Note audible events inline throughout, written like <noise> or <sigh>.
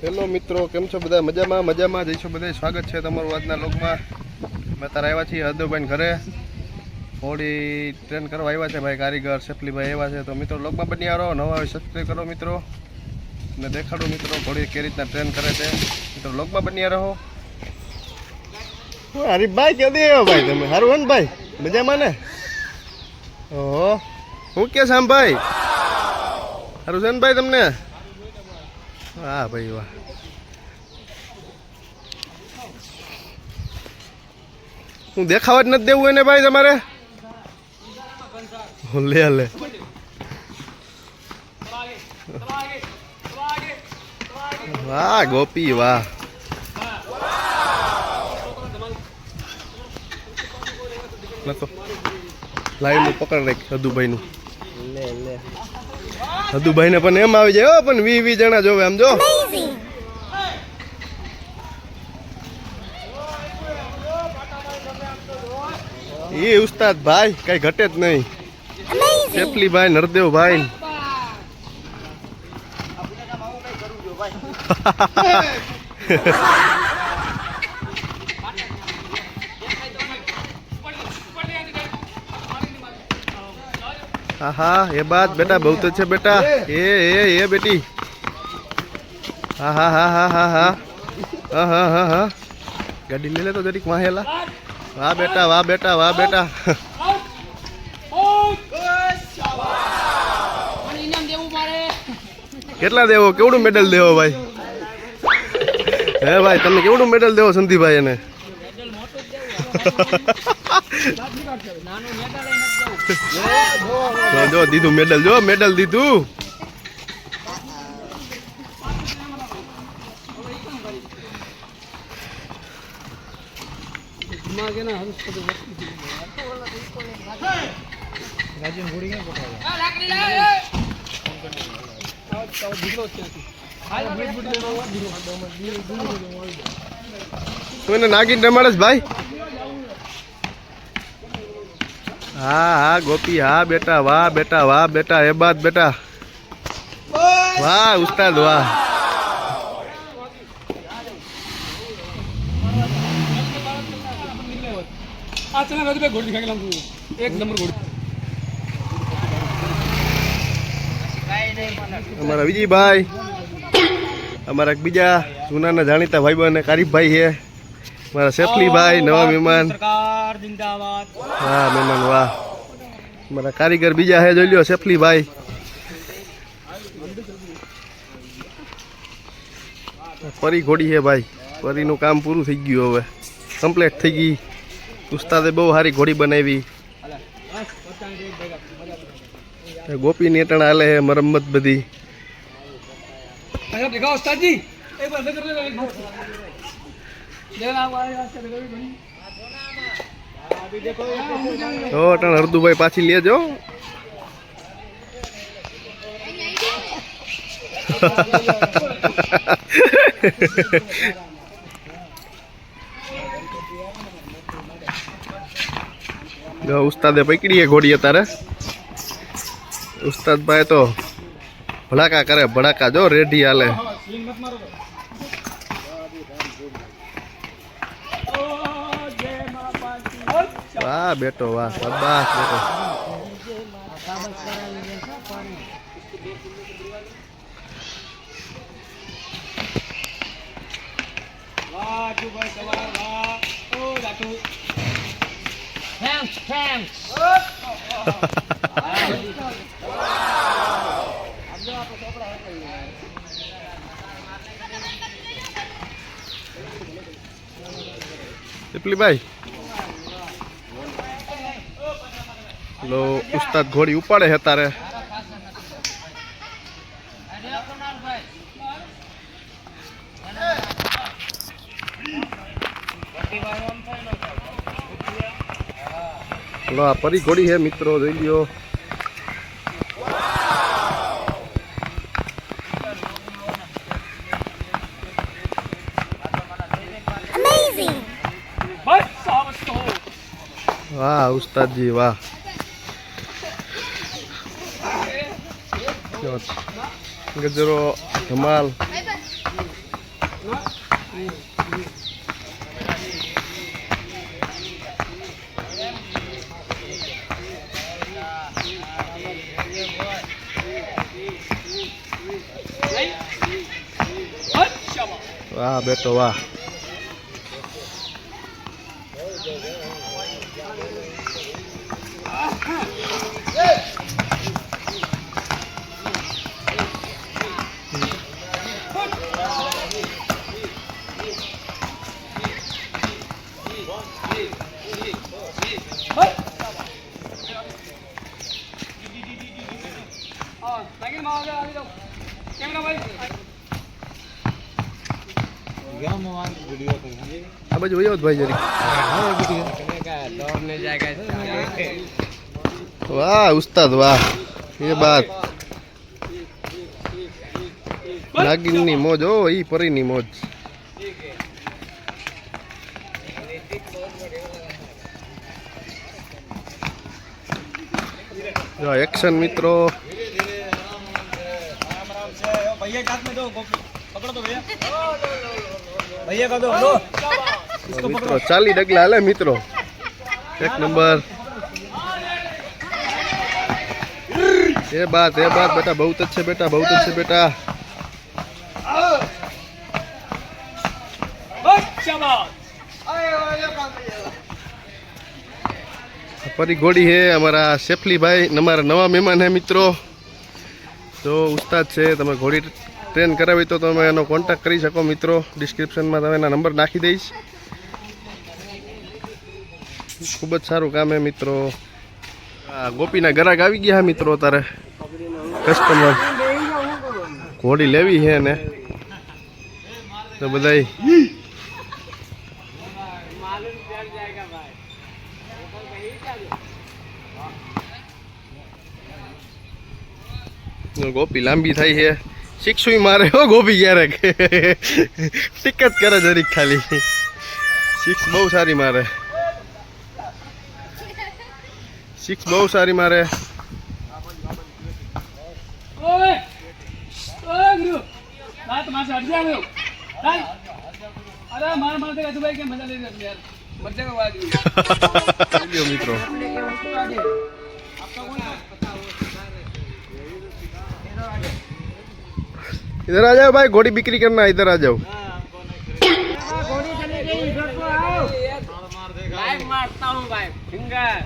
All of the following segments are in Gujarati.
હેલો મિત્રો, કેમ છો બધા? મજામાં? મજામાં? જઈશો બધા સ્વાગત છે તમારું આજના લોકમાં. અમે તારા આવ્યા છીએ હરદેવભાઈ ઘરે. હોળી ટ્રેન કરવા આવ્યા છે ભાઈ, કારીગર સેફલીભાઈ આવ્યા છે. તો મિત્રો, લોકમાં બની આવો નવા હોય સબસ્ક્રાઈબ કરો મિત્રો. અને દેખાડો મિત્રો હોળી કઈ રીતના ટ્રેન કરે છે. મિત્રો, લોકમાં બની રહો. હરીફભાઈ કે દે ભાઈ તમે? સારું હે ને ભાઈ? મજામાં ને? ઓહો. હું કે શામભાઈ સારું છે ને ભાઈ તમને? વાહ ભાઈ વાહ. હું દેખાવા જ નથી દેવું એને ભાઈ તમારે? લે લે. વાહ, ગોપી, વાહ. લાઈવનું પકડ રાખ હદુભાઈ નું હદુભાઈ ને પણ એમ આવી જાય પણ વી વી જણા જોવે આમ જો. એ ઉસ્તાદ ભાઈ કઈ ઘટે જ નહીં. ચેપલી ભાઈ નરદેવ ભાઈ હા હા એ બાદ બેટા, બહુ તો છે બેટા. એ એ એ બેટી. હા હા હા હા હા. હા હા હા હા. હા ગાડી લઈ લે તો જરીક વાહેલા. વાહ બેટા વાહ બેટા વાહ બેટા. કેટલા દેવો? કેવડું મેડલ દેવો ભાઈ? હે ભાઈ, તમે કેવડું મેડલ દેવો સંધિભાઈ એને? દીધું મેડલ જો મેડલ દીધું. રાજન ઘોડી નાગીન રમાડે ભાઈ? હા હા ગોપી હા બેટા વાહ બેટા વાહ બેટા એ બાદ બેટા. વાહ ઉસ્તાદ વાહ. અમારા વિજયભાઈ અમારા એક બીજા જૂનાના જાણીતા ભાઈ અને કારીફભાઈ છે. મારા સેફલીભાઈ નવા મહેમાન. સરકાર જિંદાબાદ. હા મહેમાન વાહ. મારા કારીગર બીજા હે જોઈ લ્યો સેફલીભાઈ પરી ઘોડી છે ભાઈ. પરીનું કામ પૂરું થઈ ગયું હવે. કમ્પ્લીટ થઈ ગઈ. ઉસ્તાદે બહુ સારી ઘોડી બનાવી. ગોપી નેટણ હાલે છે મરમ્મત બધી. તો અટણ હરદુભાઈ પાછી લેજો ઉસ્તાદે પકડીએ ઘોડીએ તારે ઉસ્તાદ ભાઈ તો ભડાકા કરે, ભડાકા જો, રેડી હાલે. વાહ બેટો વાહ શાબાશ બેટો. <laughs> ભાઈ લો ઉસ્તાદ ઘોડી ઉપાડે છે તારે લો આ પરી ઘોડી છે મિત્રો જોઈ લ્યો બસ સાવસ તો વાહ ઉસ્તાદજી વાહ ગજરો ધમાલ. વાહ બેટો વાહ. હા આ બાજુ વયો ભાઈ જરી. વાહ ઉસ્તાદ વાહ. એ બાત. નાગિનની મોજ ઓ ઈ પરીની મોજ. એક્શન મિત્રો. મિત્રો ચાલી ડગલા હાલે મિત્રો. એક નંબર. એ બાત એ બાત બેટા બહુ જ છે બેટા બહુ જ છે બેટા. ફરી ઘોડી હે અમારા શેફલીભાઈ અમારા નવા મહેમાન હે મિત્રો. જો ઉસ્તાદ છે, તમે ઘોડી ટ્રેન કરાવી તો તમે એનો કોન્ટેક્ટ કરી શકો મિત્રો. ડિસ્ક્રિપ્શનમાં તમે એના નંબર નાખી દઈશ. ખૂબ જ સારું કામ હે મિત્રો. આ ગોપીના ગરાક આવી ગયા મિત્રો તારે કસ્ટમર ઘોડી લેવી છે ને તો બધાય. ગોપી લાંબી થાય છે શિક્ષુય મારે હો ગોપી ક્યારેક ટીક જ કરે જરીક ખાલી સિક્સ બહુ સારી મારે સિક્સ બહુ સારી મારે ઓય ઓય ગુરુ રાત માસે અડધી આવ્યો ચાલ અરે માર માર તે ભાઈ કે મજા લઈ યાર મજા કા વાજી લ્યો મિત્રો इधर आ जाओ भाई घोड़ी बिक्री करना है, इधर आ जाओ लाइव मारता हूं भाई फिंगर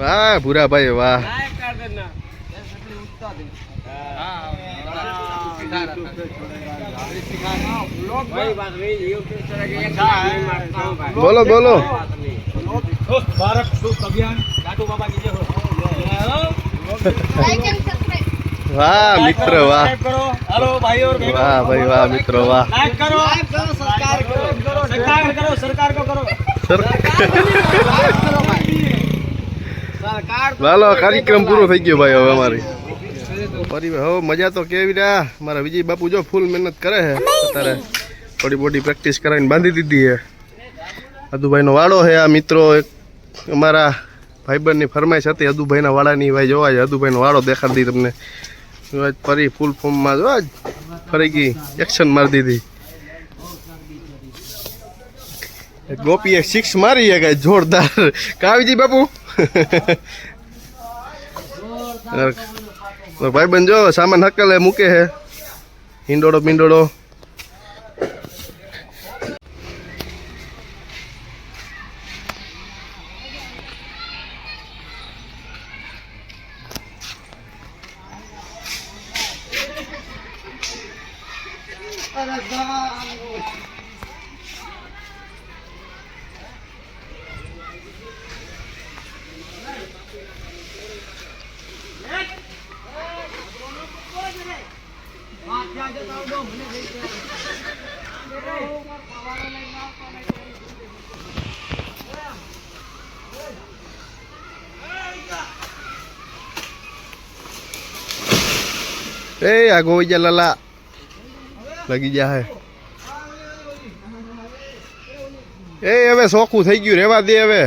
वाह बुरा भाई वाह लाइव कर देना भाई बात नहीं यूट्यूब तरह के एक लाइव मारता हूं भाई बोलो बोलो भारत सुख अभियान घाटू बाबा की जय वाह વાહ મિત્ર વાહ. હાલો ભાઈઓ વાહ ભાઈ વાહ મિત્રો વાહ. લાઈક કરો. લાઈક કરો સબસ્ક્રાઇબ કરો. સરકાર કરો સરકાર કો કરો હાલો કાર્યક્રમ પૂરો થઈ ગયો ભાઈ હવે અમારે. ફરી હવે મજા તો કેવી રહ્યા? મારા વિજય બાપુ જો ફૂલ મહેનત કરે છે. અત્યારે થોડી બોડી પ્રેક્ટિસ કરાવીને બાંધી દીધી છે. અદુભાઈનો વાળો છે આ મિત્રો એક અમારા ભાઈબંધની ફરમાઈશ હતી અદુભાઈના વાળાની ભાઈ જોવા છે અદુભાઈનો વાળો દેખાડી દઈ તમને. આજ ફરી ફૂલ ફોર્મમાં જો આજ ફરી ગઈ. એક્શન મારી દીધી. ગોપીએ સિક્સ મારી છે કઈ જોરદાર. કાવીજી બાપુ. ભાઈ બંધ જો સામાન હકલે મૂકે હે. હિંડોળો બિંડોળો એ આ ગોવિજા લાલા લાગી જા હે એ હવે સોખું થઈ ગયું રેવા દે હવે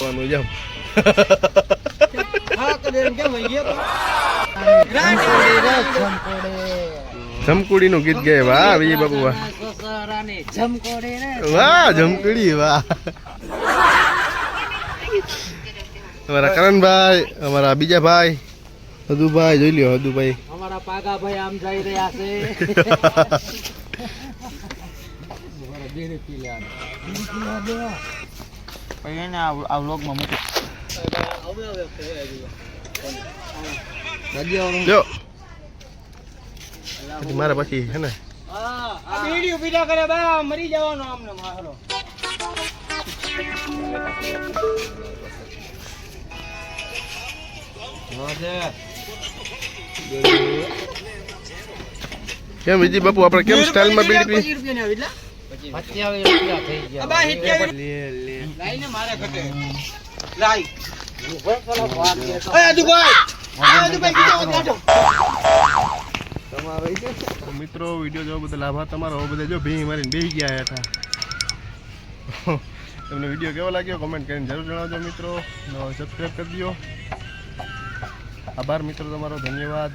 જમ જમકુડીનું ગીત ગાય વાહ વિજય બાપુ વાહ વાહ જમકુડી વાહ અમારા કરણભાઈ અમારા બીજા ભાઈ હદુભાઈ જોઈ લ્યો હદુભાઈ. અમારા પાગા ભાઈ આમ જઈ રહ્યા છે. મારા પછી હે ને. કરે બા મરી જવાનો મારો. કેમ વિજય બાપુ આપણે કેમ સ્ટાઇલમાં બીડી પી સત્યાવીસ રૂપિયા થઈ ગયા લાઈને મારે ઘટે. લાઈ. તો મિત્રો વીડિયો જોવા બધા લાભા તમારો. હવે બધા જો ભી મારીને બેસી ગયા હતા. તમને વીડિયો કેવો લાગ્યો? કોમેન્ટ કરીને જરૂર જણાવજો મિત્રો. સબસ્ક્રાઈબ કરી દો આભાર મિત્રો. તમારો ધન્યવાદ.